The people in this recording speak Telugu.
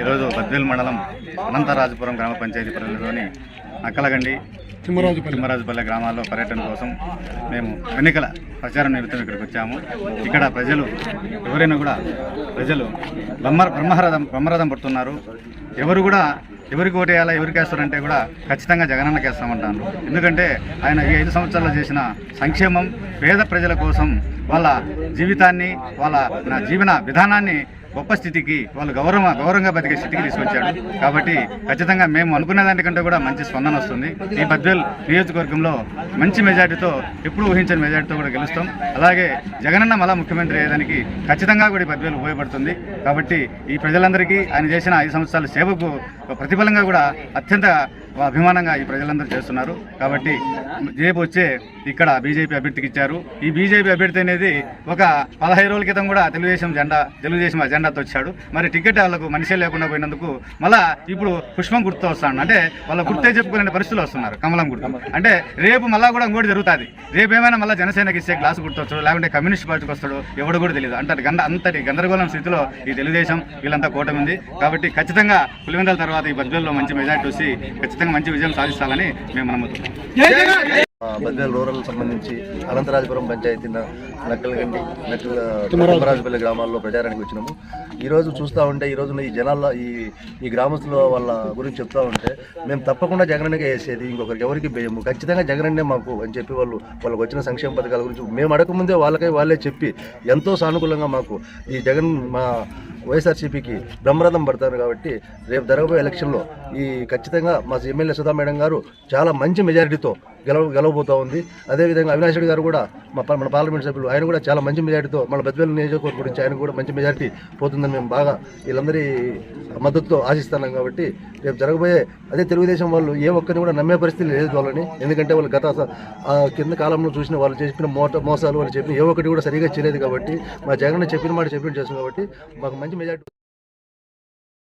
ఈరోజు బద్వేల్ మండలం అనంతరాజపురం గ్రామ పంచాయతీ పరిధిలోని అక్కలగండి తిమ్మరాజుపల్లె. గ్రామాల్లో పర్యటన కోసం మేము ఎన్నికల ప్రచారం నిమిత్తం ఇక్కడికి వచ్చాము. ఇక్కడ ప్రజలు ఎవరైనా కూడా ప్రజలు బ్రహ్మ బ్రహ్మరథం బ్రహ్మరథం పడుతున్నారు. ఎవరు కూడా ఎవరికి ఓటేయాలా ఎవరికి వేస్తారంటే కూడా ఖచ్చితంగా జగనన్నకి వేస్తామంటాను ఎందుకంటే ఆయన ఈ ఐదు సంవత్సరాలు చేసిన సంక్షేమం పేద ప్రజల కోసం వాళ్ళ జీవితాన్ని వాళ్ళ జీవన విధానాన్ని గొప్ప స్థితికి వాళ్ళు గౌరవ గౌరవంగా బతికే స్థితికి తీసుకొచ్చాడు. కాబట్టి ఖచ్చితంగా మేము అనుకున్న దానికంటే కూడా మంచి స్పందన వస్తుంది. ఈ బద్వేల్ నియోజకవర్గంలో మంచి మెజార్టీతో ఎప్పుడు ఊహించని మెజార్టీతో కూడా గెలుస్తాం. అలాగే జగనన్న మళ్ళా ముఖ్యమంత్రి అయ్యేదానికి ఖచ్చితంగా కూడా ఈ బద్వేలు ఉపయోగపడుతుంది. కాబట్టి ఈ ప్రజలందరికీ ఆయన చేసిన ఐదు సంవత్సరాల సేవకు ప్రతిఫలంగా కూడా అత్యంత అభిమానంగా ఈ ప్రజలందరూ చేస్తున్నారు. కాబట్టి రేపు వచ్చే ఇక్కడ బీజేపీ అభ్యర్థికి ఇచ్చారు. ఈ బీజేపీ అభ్యర్థి అనేది ఒక పదహైదు రోజుల క్రితం కూడా తెలుగుదేశం జెండా తెలుగుదేశం అజెండాతో వచ్చాడు. మరి టికెట్ వాళ్ళకు మనిషే లేకుండా పోయినందుకు మళ్ళా ఇప్పుడు పుష్పం గుర్తు వస్తాడు అంటే వాళ్ళ గుర్తే చెప్పుకోలేని పరిస్థితులు వస్తున్నారు కమలం గుర్తు. అంటే రేపు మళ్ళా కూడా ఇంకోటి జరుగుతుంది. రేపు ఏమైనా మళ్ళీ జనసేనకి ఇస్తే గ్లాసు గుర్తొచ్చాడు లేకుంటే కమ్యూనిస్ట్ పార్టీకి వస్తాడు ఎవడు కూడా తెలియదు అంటే గండ అంతటి గందరగోళం స్థితిలో ఈ తెలుగుదేశం వీళ్ళంతా కూటమి ఉంది. కాబట్టి ఖచ్చితంగా పులివెందల తర్వాత ఈ బద్వేల్లో మంచి మెజార్టీ వచ్చి ఖచ్చితంగా మంచి విజయం సాధిస్తాలని మేము నమ్ముతున్నాం. బద్వేల్ రూరల్ సంబంధించి అనంతరాజపురం పంచాయతీ నక్కలగండి నక్కల తిమ్మరాజుపల్లి గ్రామాల్లో ప్రచారానికి వచ్చినాము. ఈ రోజు చూస్తూ ఉంటే ఈ రోజున ఈ జనాల్లో ఈ ఈ గ్రామస్తుల వాళ్ళ గురించి చెప్తా ఉంటే మేము తప్పకుండా జగనన్నకే వేసేది ఇంకొకరికి ఎవరికి వేయము ఖచ్చితంగా జగనన్నే మాకు అని చెప్పి వాళ్ళు వాళ్ళకి వచ్చిన సంక్షేమ పథకాల గురించి మేము అడగకముందే వాళ్ళకై వాళ్ళే చెప్పి ఎంతో సానుకూలంగా మాకు ఈ జగన్ మా వైఎస్ఆర్సీపీకి బ్రహ్మరథం పడతారు కాబట్టి రేపు జరగబోయే ఎలక్షన్లో ఈ ఖచ్చితంగా మా ఎమ్మెల్యే సుధా మేడం గారు చాలా మంచి మెజారిటీతో గెలవ గెలవబోతూ ఉంది. అదేవిధంగా అవినాష్ రెడ్డి గారు కూడా మా మన పార్లమెంట్ సభ్యులు ఆయన కూడా చాలా మంచి మెజారిటీతో మన బద్వేలు నియోజకవర్గం గురించి ఆయన కూడా మంచి మెజారిటీ పోతుందని మేము బాగా వీళ్ళందరి మద్దతుతో ఆశిస్తున్నాం కాబట్టి రేపు జరగబోయే అదే తెలుగుదేశం వాళ్ళు ఏ ఒక్కరిని కూడా నమ్మే పరిస్థితి లేదు వాళ్ళని. ఎందుకంటే వాళ్ళు గత కింద కాలంలో చూసిన వాళ్ళు చెప్పిన మోట మోసాలు వాళ్ళు చెప్పిన ఏ ఒక్కటి కూడా సరిగా చేయలేదు కాబట్టి మా జగన్ చెప్పిన మాట చెప్పిన చేస్తుంది కాబట్టి మాకు మంచి మెజారిటీ